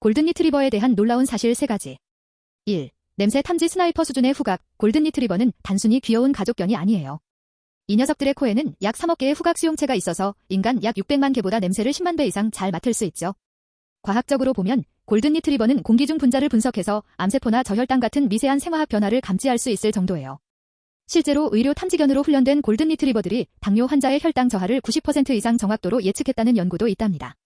골든 리트리버에 대한 놀라운 사실 3가지. 1. 냄새 탐지 스나이퍼 수준의 후각, 골든 리트리버는 단순히 귀여운 가족견이 아니에요. 이 녀석들의 코에는 약 3억 개의 후각 수용체가 있어서 인간 약 600만 개보다 냄새를 10만 배 이상 잘 맡을 수 있죠. 과학적으로 보면 골든 리트리버는 공기 중 분자를 분석해서 암세포나 저혈당 같은 미세한 생화학 변화를 감지할 수 있을 정도예요. 실제로 의료 탐지견으로 훈련된 골든 리트리버들이 당뇨 환자의 혈당 저하를 90% 이상 정확도로 예측했다는 연구도 있답니다.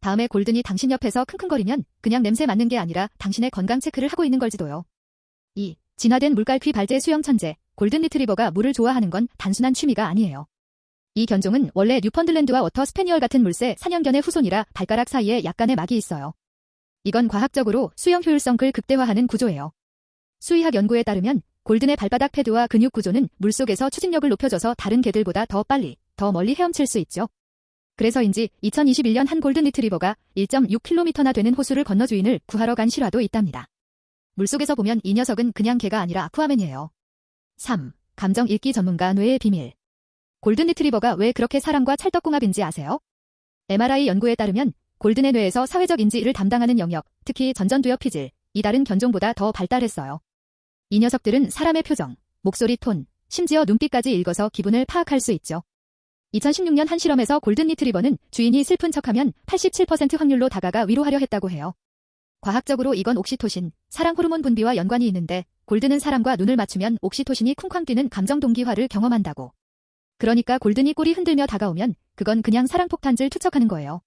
다음에 골든이 당신 옆에서 킁킁거리면 그냥 냄새 맡는 게 아니라 당신의 건강 체크를 하고 있는 걸지도요. 2. 진화된 물갈퀴 발제 수영 천재, 골든 리트리버가 물을 좋아하는 건 단순한 취미가 아니에요. 이 견종은 원래 뉴펀들랜드와 워터 스페니얼 같은 물새 사냥견의 후손이라 발가락 사이에 약간의 막이 있어요. 이건 과학적으로 수영 효율성을 극대화하는 구조예요. 수의학 연구에 따르면 골든의 발바닥 패드와 근육 구조는 물속에서 추진력을 높여줘서 다른 개들보다 더 빨리, 더 멀리 헤엄칠 수 있죠. 그래서인지 2021년 한 골든 리트리버가 1.6km나 되는 호수를 건너 주인을 구하러 간 실화도 있답니다. 물속에서 보면 이 녀석은 그냥 개가 아니라 아쿠아맨이에요. 3. 감정 읽기 전문가 뇌의 비밀. 골든 리트리버가 왜 그렇게 사람과 찰떡궁합인지 아세요? MRI 연구에 따르면 골든의 뇌에서 사회적 인지를 담당하는 영역, 특히 전전두엽 피질, 이 다른 견종보다 더 발달했어요. 이 녀석들은 사람의 표정, 목소리 톤, 심지어 눈빛까지 읽어서 기분을 파악할 수 있죠. 2016년 한 실험에서 골든 리트리버는 주인이 슬픈 척하면 87% 확률로 다가가 위로하려 했다고 해요. 과학적으로 이건 옥시토신, 사랑 호르몬 분비와 연관이 있는데 골든은 사람과 눈을 맞추면 옥시토신이 쿵쾅 뛰는 감정 동기화를 경험한다고. 그러니까 골든이 꼬리 흔들며 다가오면 그건 그냥 사랑 폭탄질 투척하는 거예요.